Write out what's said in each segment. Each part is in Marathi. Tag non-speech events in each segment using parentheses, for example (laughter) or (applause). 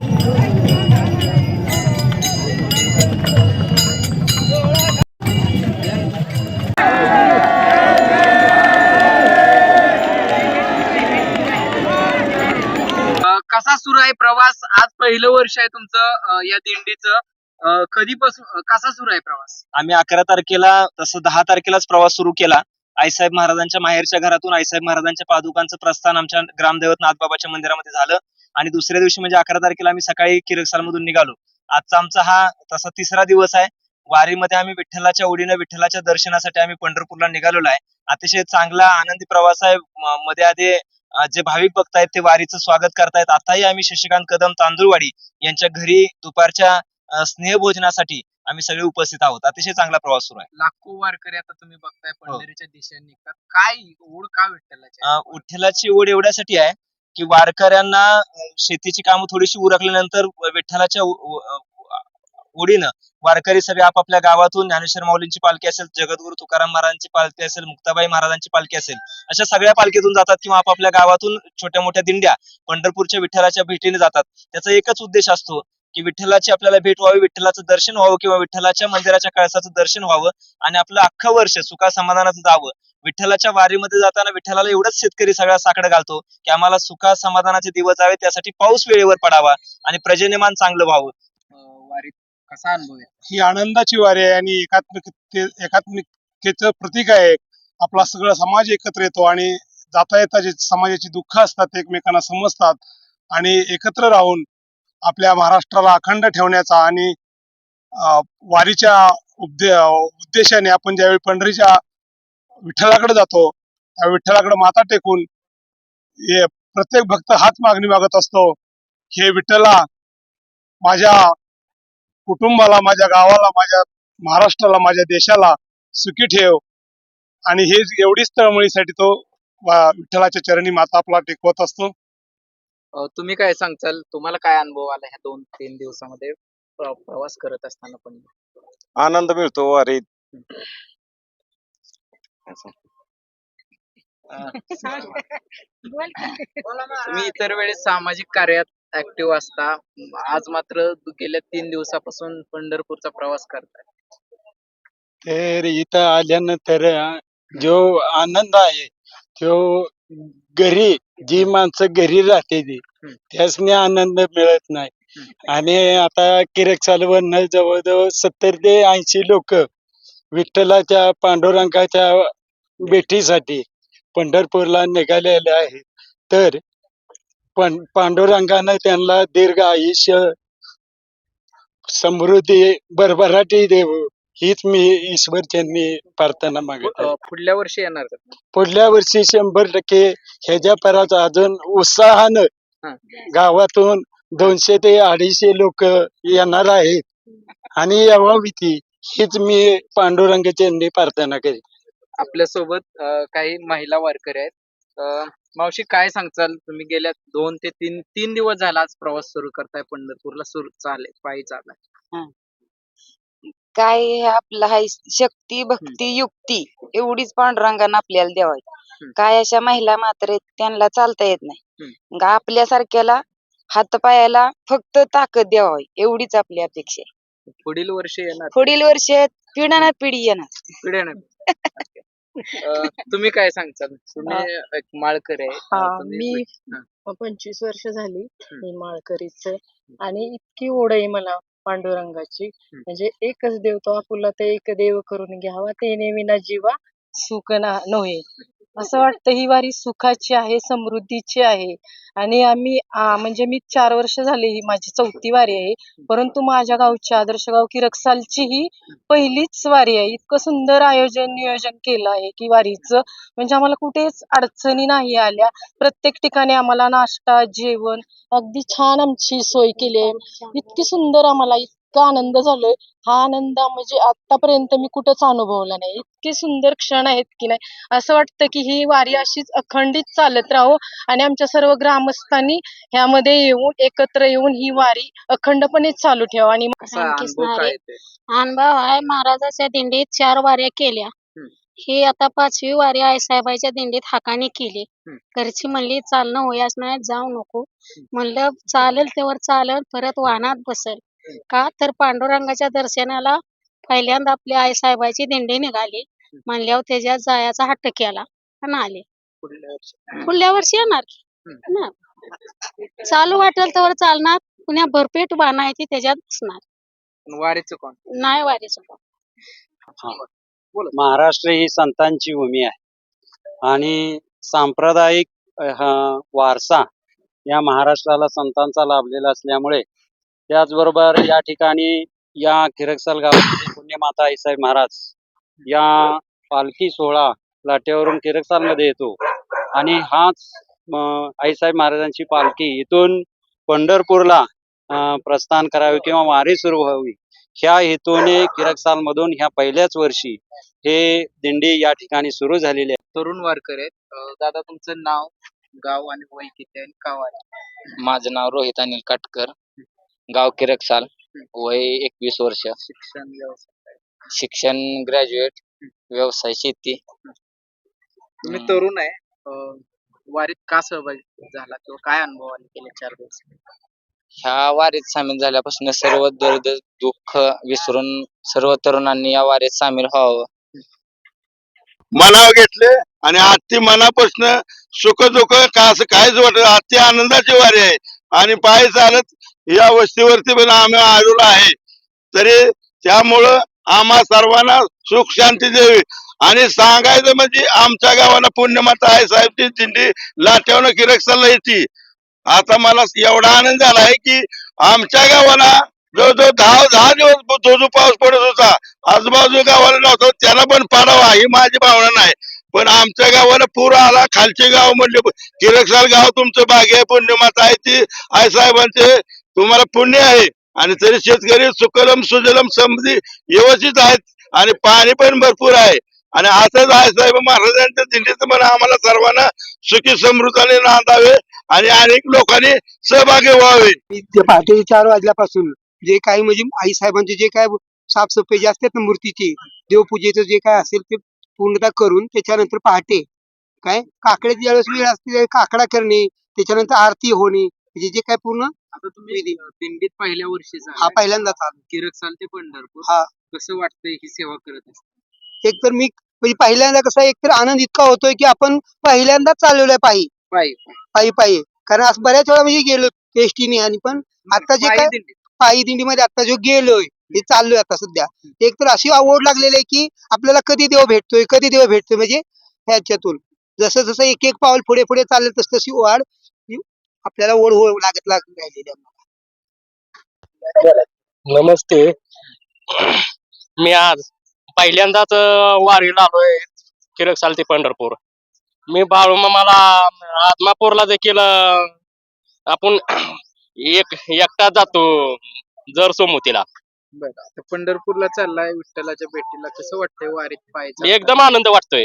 कसा सुरू आहे प्रवास? आज पहिलं वर्ष आहे तुमचं या दिंडीचं. कधीपासून कसा सुरू आहे प्रवास? आम्ही अकरा तारखेला तसं दहा तारखेलाच प्रवास सुरू केला. आईसाहेब महाराजांच्या माहेरच्या घरातून आईसाहेब महाराजांच्या पादुकांचं प्रस्थान आमच्या ग्रामदैवत नाथबाबाच्या मंदिरामध्ये झालं. आणि दुसऱ्या दिवशी म्हणजे अकरा तारखेला आम्ही सकाळी किरकसालमधून निघालो. आजचा आमचा हा तसा तिसरा दिवस आहे. वारीमध्ये आम्ही विठ्ठलाच्या ओढीनं विठ्ठलाच्या दर्शनासाठी आम्ही पंढरपूरला निघालेलो आहे. अतिशय चांगला आनंदी प्रवास आहे. मध्ये आधी जे भाविक भक्त आहेत ते वारीचं स्वागत करतायत. आताही आम्ही शशिकांत कदम तांदूळवाडी यांच्या घरी दुपारच्या स्नेहभोजनासाठी आम्ही सगळे उपस्थित आहोत. अतिशय चांगला प्रवास सुरू आहे. लाखो वारकरी आता तुम्ही बघताय पंढरीच्या दिशेने. निघतात काय ओढ का विठ्ठलाची? विठ्ठलाची ओढ एवढ्यासाठी आहे की वारकऱ्यांना शेतीची कामं थोडीशी उरकल्यानंतर विठ्ठलाच्या ओढीनं वारकरी सगळे आपापल्या गावातून ज्ञानेश्वर माऊलींची पालखी असेल जगद्गुरु तुकाराम महाराजांची पालखी असेल मुक्ताबाई महाराजांची पालखी असेल अशा सगळ्या पालखीतून जातात किंवा आपापल्या गावातून छोट्या मोठ्या दिंड्या पंढरपूरच्या विठ्ठलाच्या भेटीने जातात. त्याचा एकच उद्देश असतो की विठ्ठलाची आपल्याला भेट व्हावी विठ्ठलाचं दर्शन व्हावं किंवा विठ्ठलाच्या मंदिराच्या कळसाचं दर्शन व्हावं आणि आपलं अख्खं वर्ष सुखा समाधानात जावं. विठ्ठलाच्या वारीमध्ये जाताना विठ्ठलाला एवढंच शेतकरी सगळा साकडं घालतो की आम्हाला सुखा समाधानाचे दिवस जावे त्यासाठी पाऊस वेळेवर पडावा आणि प्रजन्यमान चांगलं व्हावं. अ, वारीत कसा अनुभव आहे? ही आनंदाची वारी आहे आणि एकात्मिकते एकात्मिकतेचं प्रतीक आहे. आपला सगळा समाज एकत्र येतो आणि जाता येता जे समाजाची दुःख असतात एकमेकांना समजतात आणि एकत्र राहून आपल्या महाराष्ट्राला अखंड ठेवण्याचा आणि वारीच्या उद्दे उद्देशाने आपण ज्यावेळी पंढरीच्या विठ्ठलाकडे जातो त्या विठ्ठलाकडे माथा टेकून प्रत्येक भक्त हाच मागणी मागत असतो हे विठ्ठला माझ्या कुटुंबाला माझ्या गावाला माझ्या महाराष्ट्राला माझ्या देशाला सुखी ठेव. आणि हे एवढीच तळमळीसाठी तो वा- विठ्ठलाच्या चरणी माता आपला टेकवत असतो. तुम्ही काय सांगचाल तुम्हाला काय अनुभव आला ह्या दोन तीन दिवसामध्ये? प्र- प्रवास करत असताना पण. आनंद मिळतो वारीत. (laughs) तुम्ही इतर वेळेस सामाजिक कार्यात ऍक्टिव्ह असता. आज मात्र गेल्या तीन दिवसापासून पंढरपूरचा प्रवास करताय. तर इथं आल्यानंतर जो आनंद आहे तो घरी जी माणसं घरी राहते ती. त्यासनी आनंद मिळत नाही. आणि आता किरक चालवण जवळजवळ सत्तर ते ऐंशी लोक विठ्ठलाच्या पांडुरंगाच्या भेटीसाठी पंढरपूरला निघालेले आहेत. तर पण पांडुरंगानं त्यांना दीर्घ आयुष्य समृद्धी भरभराटी देव हीच मी ईश्वरच्यांनी प्रार्थना मागत आहे. पुढल्या वर्षी येणार का? पुढल्या वर्षी शंभर टक्के ह्याच्या परात अजून उत्साहानं. गावातून दोनशे ते अडीचशे लोक येणार आहेत. आणि यावावी ती हीच मी पांडुरंगाच्यांनी प्रार्थना करीन आपल्यासोबत अ, काही महिला वारकरी आहेत. अ, मावशी काय सांगचाल तुम्ही गेल्या दोन ते तीन तीन दिवस झाला आज प्रवास सुरू करताय पंढरपूरला. सुरू चालेल पायी चाललाय. काय हे आपलं हाय शक्ती भक्ती युक्ती एवढीच पांडुरंगानं आपल्याला द्यावी हम्म. काय अशा महिला मात्र आहेत, त्यांना चालता येत नाही. गा आपल्यासारख्याला हातपायाला फक्त ताकद द्यावी एवढीच आपली अपेक्षा आहे. पुढील वर्षी येणार. पुढील वर्ष पिढ्या ना पिढी येणार. पिढ्यानं. (laughs) अ, तुम्ही काय सांगचाल तुम्ही एक माळकर आहे. हा, तुम्ही मी हा. पंचवीस वर्ष झाली मी माळकरीच आणि इतकी ओढ आहे मला पांडुरंगाची. म्हणजे एकच देव तो आपुला ते एक देव करून घ्यावा. ते नेविना जीवा सुख ना नव्हे. असं वाटतं ही वारी सुखाची आहे समृद्धीची आहे. आणि आम्ही आ, म्हणजे मी चार वर्ष झाले ही माझी चौथी वारी आहे. परंतु माझ्या गावची आदर्श गाव की रक्सालची ही पहिलीच वारी आहे. इतकं सुंदर आयोजन नियोजन केलं आहे की वारीचं. म्हणजे आम्हाला कुठेच अडचणी नाही आल्या. प्रत्येक ठिकाणी आम्हाला नाश्ता जेवण अगदी छान आमची सोय केली आहे. इतकी सुंदर आम्हाला इतका आनंद झालोय. हा आनंद म्हणजे आतापर्यंत मी कुठंच अनुभवला नाही. इतके सुंदर क्षण आहेत की नाही. असं वाटतं की ही वारी अशीच अखंडित चालत राहो आणि आमच्या सर्व ग्रामस्थांनी ह्यामध्ये येऊन एकत्र येऊन ही वारी अखंडपणे चालू ठेवा आणि कसा अनुभव काय ते? अनुभव आहे महाराजाच्या दिंडीत चार वाऱ्या केल्या. हम्म. ही आता पाचवी वारी आई साहेबाच्या दिंडीत हाकानी केली. हम्म. घरची म्हणली चालणं होयास नाही जाऊ नको. म्हणलं चालेल तेवर चालेल. परत वाहनात बसेल. का? तर पांडुरंगाच्या दर्शनाला पहिल्यांदा आपल्या आई साहेबाची दिंडी निघाली. म्हणल्यावर त्याच्यात जायचा हट्ट केला आणि आले. पुढल्या वर्षी. पुढल्या वर्षी येणार की. ना. चालू वाटेल तर चालणार. पुण्या भरपेट वाहन आहे ती त्याच्यात बसणार. पण वारीचं कोण? नाही वारीचं महाराष्ट्र ही संतांची भूमी आहे. आणि सांप्रदायिक अ, हा वारसा या महाराष्ट्राला संतांचा लाभलेला असल्यामुळे त्याचबरोबर या ठिकाणी या किरकसाल गावातील पुण्यमाता आईसाहेब महाराज या पालखी सोहळा लाटेवरून किरकसालमध्ये येतो. आणि हाच म, आईसाहेब महाराजांची पालखी इथून पंढरपूरला प्रस्थान करावे किंवा वारी सुरू व्हावी ह्या हेतूने किरकसाल मधून ह्या पहिल्याच वर्षी हे दिंडी या ठिकाणी सुरू झालेली आहे. तरुण वारकर आहेत. दादा तुमचं नाव गाव आणि वय किती आहे आणि का वारी माझं नाव रोहित अनिल काटकर. गाव किरकसाल वय एकवीस वर्ष. शिक्षण व्यवसाय. शिक्षण ग्रॅज्युएट व्यवसाय शेती. तुम्ही हम्म. तरुण आहे. अं, वारीत का सहभागी झाला? किंवा काय अनुभव आले गेले चार दिवस? ह्या वारीत सामील झाल्यापासून सर्व दर्द दुःख विसरून सर्व तरुणांनी या वारीत सामील व्हावं. मनावर घेतले आणि आत्ती मनापासून सुख दुःख का असं काहीच वाटत आत्ती आनंदाची वारी आहे. आणि पाय चालत या वस्तीवरती पण आम्ही आलेलो आहे. तरी त्यामुळं आम्हा सर्वांना सुख शांती देवी आणि सांगायचं म्हणजे आमच्या गावाला पुण्यमाता आहे साहेबची दिंडी लाटेवणं किरकसाला येते. आता मला एवढा आनंद झाला आहे की आमच्या गावाला जो जो दहा दहा दिवस जो जो पाऊस पडत होता आजूबाजू गावाला नव्हतो त्याला पण पाडावा ही माझी भावना नाही. पण आमच्या गावाला पूर आला खालचे गाव म्हणले किरकसाल गाव तुमचं भाग्य पुण्यमाता आहे ती आई साहेबांचे तुम्हाला पुण्य आहे. आणि तरी शेतकरी सुकलम सुजलम समजी व्यवस्थित आहेत आणि पाणी पण भरपूर आहे. आणि असंच आहे साहेब महाराजांच्या दिंडीचं म्हणा आम्हाला सर्वांना सुखी समृद्धाने नांदावे आणि अनेक लोकांनी सहभागी व्हावे. ते पहाटे चार वाजल्यापासून. जे काही म्हणजे आई साहेबांचे जे काय साफसफाई जे असतात ना मूर्तीची देवपूजेचं जे काय असेल ते पूर्णतः करून त्याच्यानंतर पहाटे काय? काकड्याची ज्यावेळेस वेळ असते काकडा करणे त्याच्यानंतर आरती होणे म्हणजे जे काय पूर्ण आता तुम्ही दिंडीत पहिल्या वर्षी हा पहिल्यांदा चालू किरकसाल ते पंढरपूर. हा. कसं वाटतंय ही सेवा करत असताना? एक तर मी म्हणजे पहिल्यांदा कसं आहे, एक तर आनंद इतका होतोय की आपण पहिल्यांदाच चाललेलो आहे पायी. पायी पायी. पायी कारण असं बऱ्याच वेळा म्हणजे गेलो एसटीने आणि पण आता जे पायी काय दिंडीत. पायी दिंडीमध्ये आता जो गेलोय हे चाललोय आता सध्या एक तर अशी आवड लागलेली आहे की आपल्याला कधी देव भेटतोय कधी देव भेटतोय म्हणजे ह्याच्यातून. जसं जसं एक एक पाऊल पुढे पुढे चाललं तस तशी वाढ आपल्याला ओढ हो लागत लागत राहिलेली आहे. नमस्ते. मी आज पहिल्यांदाच अं, वारीला आलोय किरकसाल ते पंढरपूर. मी बाळूमामाला आदमापूरला देखील अं, आपण एक एकटा जातो जर सोमतीला बरं. आता पंढरपूरला चाललाय विठ्ठलाच्या भेटीला कसं वाटतंय वारीत चालताना? एकदम आनंद वाटतोय.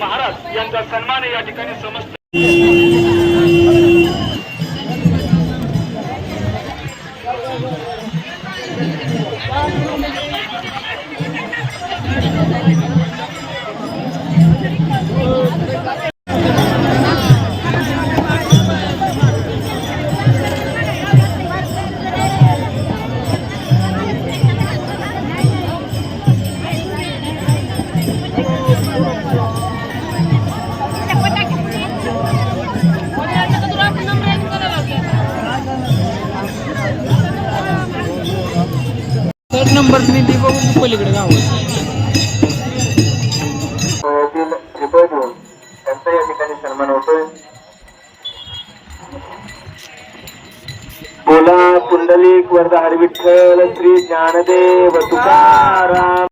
महाराज यांचा सन्मान या ठिकाणी समजतो नंबर दिंडी बघून पलीकडे गाव त्यांचा या ठिकाणी सन्मान होतोय बोला पुंडलिक वरदा हरिविठ्ठल श्री ज्ञानदेव तुकाराम.